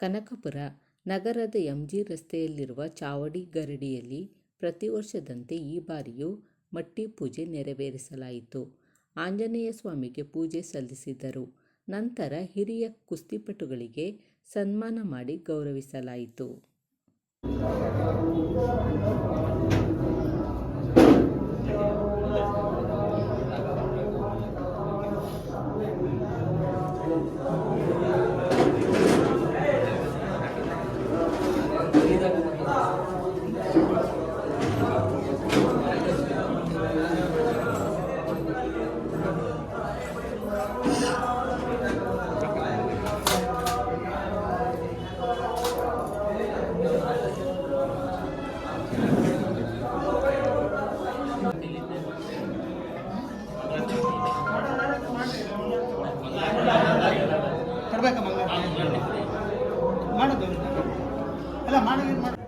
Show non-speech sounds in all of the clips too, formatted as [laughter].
ಕನಕಪುರ ನಗರದ ಎಂಜಿ ರಸ್ತೆಯಲ್ಲಿರುವ ಚಾವಡಿ ಗರಡಿಯಲ್ಲಿ ಪ್ರತಿ ವರ್ಷದಂತೆ ಈ ಬಾರಿಯೂ ಮಟ್ಟಿ ಪೂಜೆ ನೆರವೇರಿಸಲಾಯಿತು. ಆಂಜನೇಯ ಸ್ವಾಮಿಗೆ ಪೂಜೆ ಸಲ್ಲಿಸಿದರು. ನಂತರ ಹಿರಿಯ ಕುಸ್ತಿಪಟುಗಳಿಗೆ ಸನ್ಮಾನ ಮಾಡಿ ಗೌರವಿಸಲಾಯಿತು. ಅಲ್ಲ ಮಾಡಿ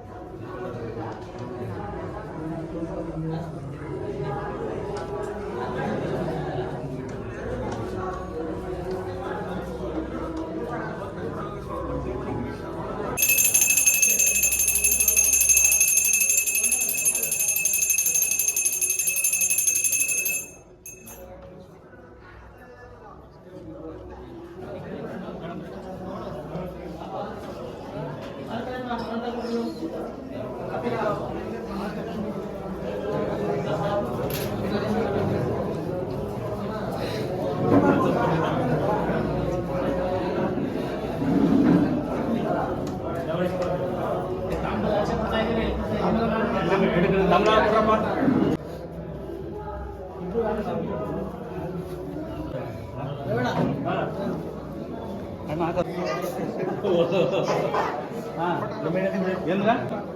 ಮಾಡಿ [laughs]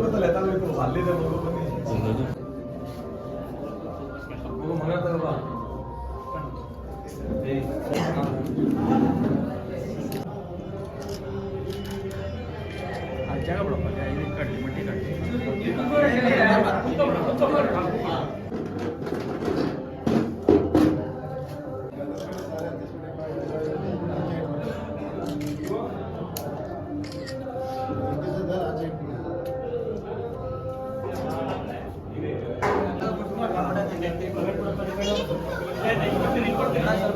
पता लेता मेरे को हाल ही दे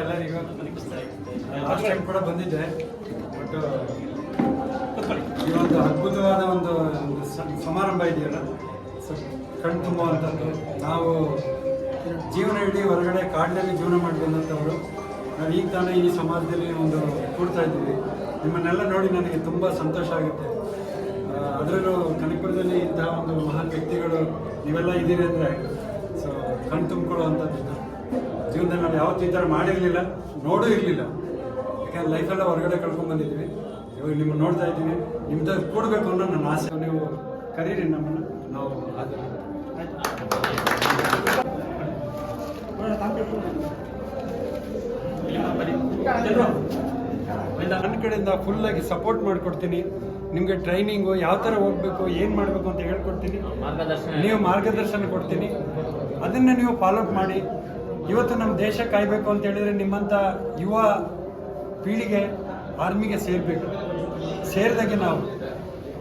ಎಲ್ಲರಿಗೂ ಲಾಸ್ಟ್ ಟೈಮ್ ಕೂಡ ಬಂದಿದ್ದೆ ಬಟ್ ಈ ಅದ್ಭುತವಾದ ಒಂದು ಸಮಾರಂಭ ಇದೆಯಲ್ಲ? ಸೊ, ಕಣ್ ತುಂಬುವಂಥದ್ದು ನಾವು ಜೀವನ ಇಡೀ ಹೊರಗಡೆ ಕಾಡಿನಲ್ಲಿ ಜೀವನ ಮಾಡಿ ಬಂದಂಥವ್ರು ನಾವು ಈಗ ತಾನೇ ಈ ಸಮಾಜದಲ್ಲಿ ಒಂದು ಕೂಡ್ತಾ ಇದ್ದೀವಿ. ನಿಮ್ಮನ್ನೆಲ್ಲ ನೋಡಿ ನನಗೆ ತುಂಬ ಸಂತೋಷ ಆಗುತ್ತೆ. ಅದರಲ್ಲೂ ಕನಕಪುರದಲ್ಲಿ ಇಂತಹ ಒಂದು ಮಹಾನ್ ವ್ಯಕ್ತಿಗಳು ನೀವೆಲ್ಲ ಇದ್ದೀರಿ ಅಂದರೆ, ಸೊ, ಕಣ್ ತುಂಬಿಕೊಳ್ಳುವಂಥದ್ದು. ಜೀವನದಲ್ಲಿ ನಾವು ಯಾವ ಈ ಥರ ಮಾಡಿರಲಿಲ್ಲ ನೋಡೂ ಇರಲಿಲ್ಲ. ಯಾಕಂದ್ರೆ ಲೈಫೆಲ್ಲ ಹೊರಗಡೆ ಕಳ್ಕೊಂಡು ಬಂದಿದ್ದೀವಿ ಇವಾಗ ನಿಮ್ಮನ್ನು ನೋಡ್ತಾ ಇದ್ದೀವಿ ನಿಮ್ದು ಕೂಡಬೇಕು ಅನ್ನೋ ನನ್ನ ಆಸೆ. ನೀವು ಕರೀರಿ ನಮ್ಮನ್ನು. ನಾವು ನನ್ನ ಕಡೆಯಿಂದ ಫುಲ್ಲಾಗಿ ಸಪೋರ್ಟ್ ಮಾಡಿಕೊಡ್ತೀನಿ. ನಿಮಗೆ ಟ್ರೈನಿಂಗು ಯಾವ ಥರ ಹೋಗಬೇಕು ಏನು ಮಾಡಬೇಕು ಅಂತ ಹೇಳ್ಕೊಡ್ತೀನಿ. ನೀವು ಮಾರ್ಗದರ್ಶನ ಕೊಡ್ತೀನಿ. ಅದನ್ನ ನೀವು ಫಾಲೋಅಪ್ ಮಾಡಿ. ಇವತ್ತು ನಮ್ಮ ದೇಶ ಕಾಯಬೇಕು ಅಂತ ಹೇಳಿದ್ರೆ ನಿಮ್ಮಂಥ ಯುವ ಪೀಳಿಗೆ ಆರ್ಮಿಗೆ ಸೇರಬೇಕು. ಸೇರಿದಾಗೆ ನಾವು.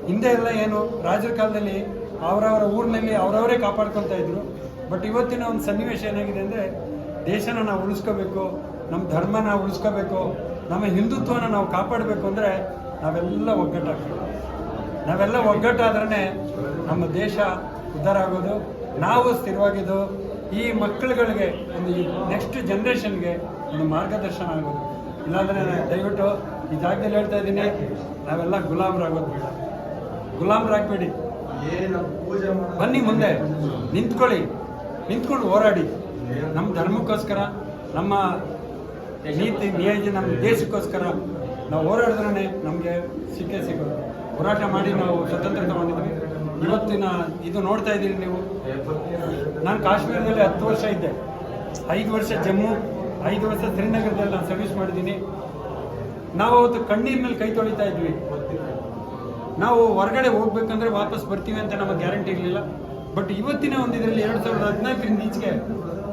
ಹಿಂದೆ ಎಲ್ಲ ಏನು, ರಾಜರ ಕಾಲದಲ್ಲಿ ಅವರವರ ಊರಿನಲ್ಲಿ ಅವರವರೇ ಕಾಪಾಡ್ಕೊತಾ ಇದ್ರು. ಬಟ್ ಇವತ್ತಿನ ಒಂದು ಸನ್ನಿವೇಶ ಏನಾಗಿದೆ ಅಂದರೆ, ದೇಶನ ನಾವು ಉಳಿಸ್ಕೋಬೇಕು ನಮ್ಮ ಧರ್ಮನ ಉಳಿಸ್ಕೋಬೇಕು, ನಮ್ಮ ಹಿಂದುತ್ವನ ನಾವು ಕಾಪಾಡಬೇಕು ಅಂದರೆ ನಾವೆಲ್ಲ ಒಗ್ಗಟ್ಟಾಗ್ತೀವಿ ನಾವೆಲ್ಲ ಒಗ್ಗಟ್ಟಾದ್ರೇ ನಮ್ಮ ದೇಶ ಉದ್ಧಾರ ಆಗೋದು. ನಾವು ಸ್ಥಿರವಾಗಿದ್ದು ಈ ಮಕ್ಕಳುಗಳಿಗೆ ಒಂದು ನೆಕ್ಸ್ಟ್ ಜನ್ರೇಷನ್ಗೆ ಒಂದು ಮಾರ್ಗದರ್ಶನ ಆಗೋದು ಇಲ್ಲಾಂದರೆ ದಯವಿಟ್ಟು ಈ ಜಾಗದಲ್ಲಿ ಹೇಳ್ತಾ ಇದ್ದೀನಿ, ನಾವೆಲ್ಲ ಗುಲಾಮರಾಗೋದು ಬೇಡ. ಗುಲಾಮರಾಗಬೇಡಿ. ಬನ್ನಿ ಮುಂದೆ. ನಿಂತ್ಕೊಳ್ಳಿ. ನಿಂತ್ಕೊಂಡು ಹೋರಾಡಿ. ನಮ್ಮ ಧರ್ಮಕ್ಕೋಸ್ಕರ, ನಮ್ಮ ನೀತಿ ನಿಯೋಜನೆ ನಮ್ಮ ದೇಶಕ್ಕೋಸ್ಕರ ನಾವು ಹೋರಾಡಿದ್ರೆ ನಮಗೆ ಸಿಕ್ಕೇ ಸಿಗೋದು. ಹೋರಾಟ ಮಾಡಿ ನಾವು ಸ್ವತಂತ್ರ ತಗೊಂಡಿದ್ವಿ ಇವತ್ತಿನ ಇದು ನೋಡ್ತಾ ಇದ್ದೀರಿ ನೀವು. ನಾನು ಕಾಶ್ಮೀರದಲ್ಲಿ ಹತ್ತು ವರ್ಷ ಇದ್ದೆ. ಐದು ವರ್ಷ ಜಮ್ಮು, ಐದು ವರ್ಷ ಶ್ರೀನಗರದಲ್ಲಿ ನಾನು ಸರ್ವಿಸ್ ಮಾಡಿದ್ದೀನಿ. ನಾವು ಅವತ್ತು ಮೇಲೆ ಕೈ ತೊಳಿತಾ ಇದ್ವಿ. ನಾವು ಹೊರಗಡೆ ಹೋಗ್ಬೇಕಂದ್ರೆ ವಾಪಸ್ ಬರ್ತೀವಿ ಅಂತ ನಮಗೆ ಗ್ಯಾರಂಟಿ ಇರಲಿಲ್ಲ. ಬಟ್ ಇವತ್ತಿನ ಒಂದು ಇದರಲ್ಲಿ ಎರಡು ಸಾವಿರದ ಹದಿನಾಲ್ಕರಿಂದ ಈಚೆಗೆ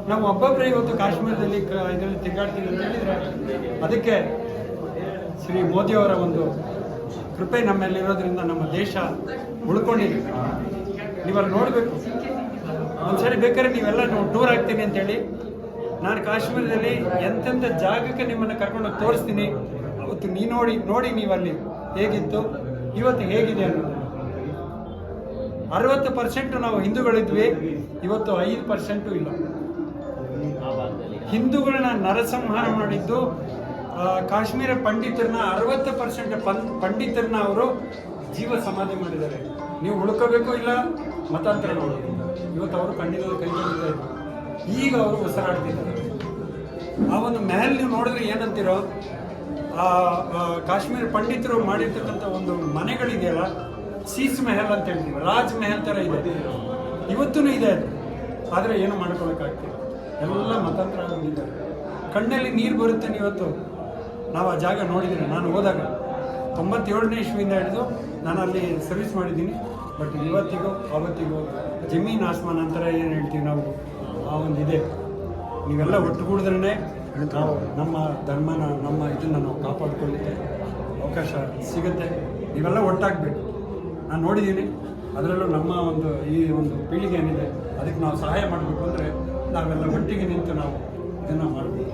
ನಾವು ಒಬ್ಬೊಬ್ಬರೇ ಇವತ್ತು ಕಾಶ್ಮೀರದಲ್ಲಿ ಇದರಲ್ಲಿ ತಿರುಗಾಡ್ತೀವಿ ಅಂತ ಹೇಳಿದರೆ ಅದಕ್ಕೆ ಶ್ರೀ ಮೋದಿಯವರ ಒಂದು ಕೃಪೆ ನಮ್ಮಲ್ಲಿರೋದ್ರಿಂದ ನಮ್ಮ ದೇಶ ಉಳ್ಕೊಂಡಿದೆ. ನೀವಲ್ಲಿ ನೋಡಬೇಕು. ಒಂದ್ಸರಿ ಬೇಕಾದ್ರೆ ನೀವೆಲ್ಲ ನೀವು ಟೂರ್ ಆಗ್ತೀನಿ ಅಂತೇಳಿ. ನಾನು ಕಾಶ್ಮೀರದಲ್ಲಿ ಎಂತೆಂಥ ಜಾಗಕ್ಕೆ ನಿಮ್ಮನ್ನು ಕರ್ಕೊಂಡೋಗಿ ತೋರಿಸ್ತೀನಿ. ಅವತ್ತು ನೀ ನೋಡಿ ನೋಡಿ ನೀವಲ್ಲಿ ಹೇಗಿತ್ತು, ಇವತ್ತು ಹೇಗಿದೆ ಅನ್ನೋದು. ಅರವತ್ತು ಪರ್ಸೆಂಟ್ ನಾವು ಹಿಂದೂಗಳಿದ್ವಿ, ಇವತ್ತು ಐದು ಪರ್ಸೆಂಟು ಇಲ್ಲ. ಹಿಂದೂಗಳನ್ನ ನರಸಂಹಾರ ಮಾಡಿದ್ದು ಕಾಶ್ಮೀರ ಪಂಡಿತರನ್ನ ಅರವತ್ತು ಪರ್ಸೆಂಟ್ ಪಂಡಿತರನ್ನ ಅವರು ಜೀವ ಸಮಾಧಿ ಮಾಡಿದ್ದಾರೆ. ನೀವು ಉಳ್ಕೋಬೇಕು ಇಲ್ಲ, ಮತಾಂತರ ನೋಡಬೇಕು. ಇವತ್ತು ಅವರು ಕಣ್ಣಿನ ಕೈ ಇದ್ರು ಈಗ ಅವರು ಉಸಿರಾಡ್ತಿದ್ದಾರೆ ಆ ಒಂದು ಮೆಹಲ್ ನೀವು ನೋಡಿದ್ರೆ ಏನಂತೀರೋ, ಆ ಕಾಶ್ಮೀರ ಪಂಡಿತರು ಮಾಡಿರ್ತಕ್ಕಂಥ ಒಂದು ಮನೆಗಳಿದೆಯಲ್ಲ, ಸೀಸ್ ಮೆಹಲ್ ಅಂತ ಹೇಳ್ತೀವಿ, ರಾಜ್ ಮೆಹಲ್ ಥರ ಇದೆ. ಇವತ್ತೂ ಇದೆ ಆದರೆ ಏನು ಮಾಡ್ಕೊಳಕ್ಕಾಗ್ತಿಲ್ಲ. ಎಲ್ಲ ಮತಾಂತರ ಬಂದಿದ್ದಾರೆ. ಕಣ್ಣಲ್ಲಿ ನೀರು ಬರುತ್ತೆ ಇವತ್ತು ನಾವು ಆ ಜಾಗ ನೋಡಿದ್ದೀನಿ ನಾನು ಹೋದಾಗ. ತೊಂಬತ್ತೇಳನೇ ಇಸ್ವಿಯಿಂದ ಹಿಡಿದು ನಾನು ಅಲ್ಲಿ ಸರ್ವಿಸ್ ಮಾಡಿದ್ದೀನಿ. ಬಟ್ ಇವತ್ತಿಗೂ, ಅವತ್ತಿಗೂ ಜಮೀನ್ ಆಸ್ಮಾನ್ ಅಂತರ ಏನು ಹೇಳ್ತೀವಿ ನಾವು? ಆ ಒಂದು ಇದೆ ನೀವೆಲ್ಲ ಒಟ್ಟುಗೂಡಿದ್ರೇ ನಾವು ನಮ್ಮ ಧರ್ಮನ, ನಮ್ಮ ಇದನ್ನು ನಾವು ಕಾಪಾಡ್ಕೊಳ್ಳಿಕ್ಕೆ ಅವಕಾಶ ಸಿಗುತ್ತೆ. ನೀವೆಲ್ಲ ಒಟ್ಟಾಗಬೇಕು. ನಾನು ನೋಡಿದ್ದೀನಿ ಅದರಲ್ಲೂ ನಮ್ಮ ಒಂದು ಈ ಒಂದು ಪೀಳಿಗೆ ಏನಿದೆ, ಅದಕ್ಕೆ ನಾವು ಸಹಾಯ ಮಾಡಬೇಕು ಅಂದರೆ ನಾವೆಲ್ಲ ಒಟ್ಟಿಗೆ ನಿಂತು ನಾವು ಇದನ್ನು ಮಾಡಬೇಕು.